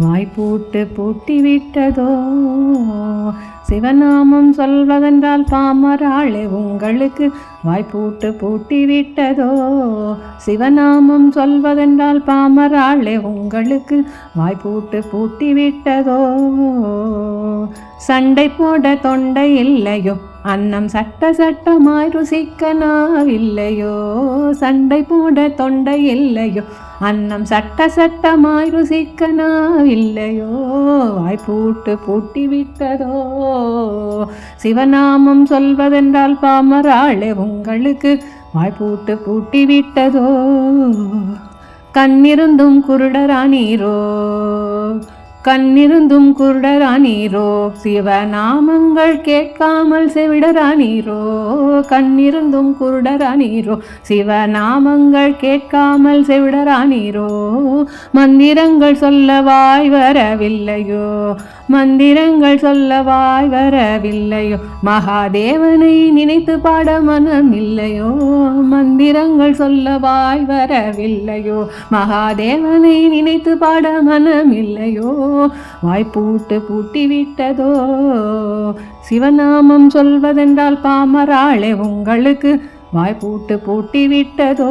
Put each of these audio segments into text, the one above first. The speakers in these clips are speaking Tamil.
வாய்ப்பூட்டு பூட்டிவிட்டதோ? சிவநாமம் சொல்வதென்றால் பாமராளே உங்களுக்கு வாய்ப்பூட்டு பூட்டிவிட்டதோ? சிவநாமம் சொல்வதென்றால் பாமராளே உங்களுக்கு வாய்ப்பூட்டு பூட்டிவிட்டதோ? சண்டை போட தொண்டை இல்லையோ? அன்னம் சட்ட சட்டமாய் ருசிக்க நாவில்லையோ சண்டை போட தொண்டை இல்லையோ? அன்னம் சட்ட சட்டமாய் ருசிக்க நாவில்லையோ வாய்ப்பூட்டு பூட்டி விட்டதோ? சிவநாமம் சொல்வதென்றால் பாமராளே உங்களுக்கு வாய்ப்பூட்டு பூட்டி விட்டதோ? கண்ணிருந்தும் குருடரானீரோ? கண்ணிருந்தும் குருடரானீரோ சிவநாமங்கள் கேட்காமல் செவிடரானீரோ கண்ணிருந்தும் குருடரானீரோ சிவநாமங்கள் கேட்காமல் செவிடரானீரோ மந்திரங்கள் சொல்ல வாய் வரவில்லையோ மந்திரங்கள் சொல்ல வாய் வரவில்லையோ மகாதேவனை நினைத்து பாட மனம் இல்லையோ மந்திரங்கள் சொல்ல வாய் வரவில்லையோ மகாதேவனை நினைத்து பாட மனம் இல்லையோ வாய்ப்பூட்டு பூட்டி விட்டதோ சிவநாமம் சொல்வதென்றால் பாமராளே உங்களுக்கு வாய்ப்பூட்டு பூட்டி விட்டதோ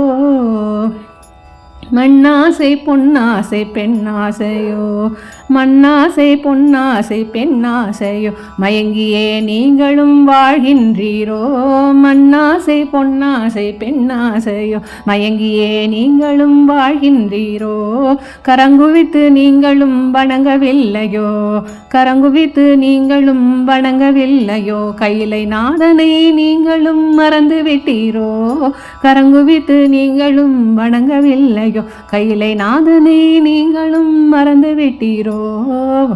மண்ணாசை பொன்னாசை பெண்ணாசையோ. மண்ணாசை பொன்னாசை பெண்ணாசையோ. மயங்கியே நீங்களும் வாழ்கின்றீரோ. மண்ணாசை பொன்னாசை பெண்ணாசையோ. மயங்கியே நீங்களும் வாழ்கின்றீரோ. கரங்குவித்து நீங்களும் வணங்கவில்லையோ. கரங்குவித்து நீங்களும் வணங்கவில்லையோ. கையிலை நாதனை நீங்களும் மறந்து விட்டீரோ கரங்குவித்து நீங்களும் வணங்கவில்லை ஐயோ கையிலை நாதனே நீங்களும் மறந்து விட்டீரோ?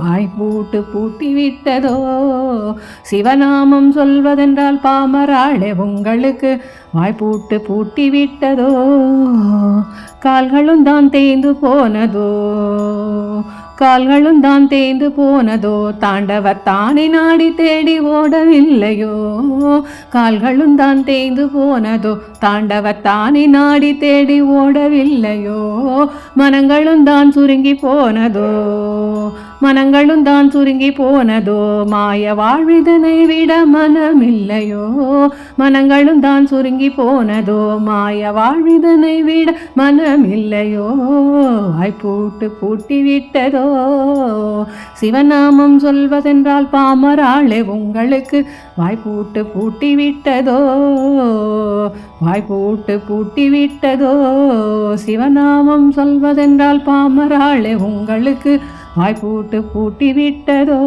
வாய் பூட்டு பூட்டி விட்டதோ? சிவநாமம் சொல்வதென்றால் பாமராளே உங்களுக்கு வாய்ப்பூட்டு பூட்டி விட்டதோ? கால்களும் தான் தேய்ந்து போனதோ? கால்களும் தான் தேய்ந்து போனதோ தாண்டவர் தானே நாடி தேடி ஓடவில்லையோ? கால்களும் தான் தேய்ந்து போனதோ தாண்டவர் தானே நாடி தேடி ஓடவில்லையோ? மனங்களும் தான் சுருங்கி போனதோ? மனங்களும் தான் சுருங்கி போனதோ? மாய வாழ்விதனை விட மனமில்லையோ? மனங்களும் தான் சுருங்கி போனதோ? மாய வாழ்விதனை விட மனமில்லையோ? வாய்ப்பூட்டு பூட்டி விட்டதோ சிவநாமம் சொல்வதென்றால் பாமராளே உங்களுக்கு வாய்ப்பூட்டு பூட்டி விட்டதோ வாய்ப்பூட்டு பூட்டி விட்டதோ சிவநாமம் சொல்வதென்றால் பாமராளே உங்களுக்கு வாய்ப்பூட்டு பூட்டி விட்டதோ?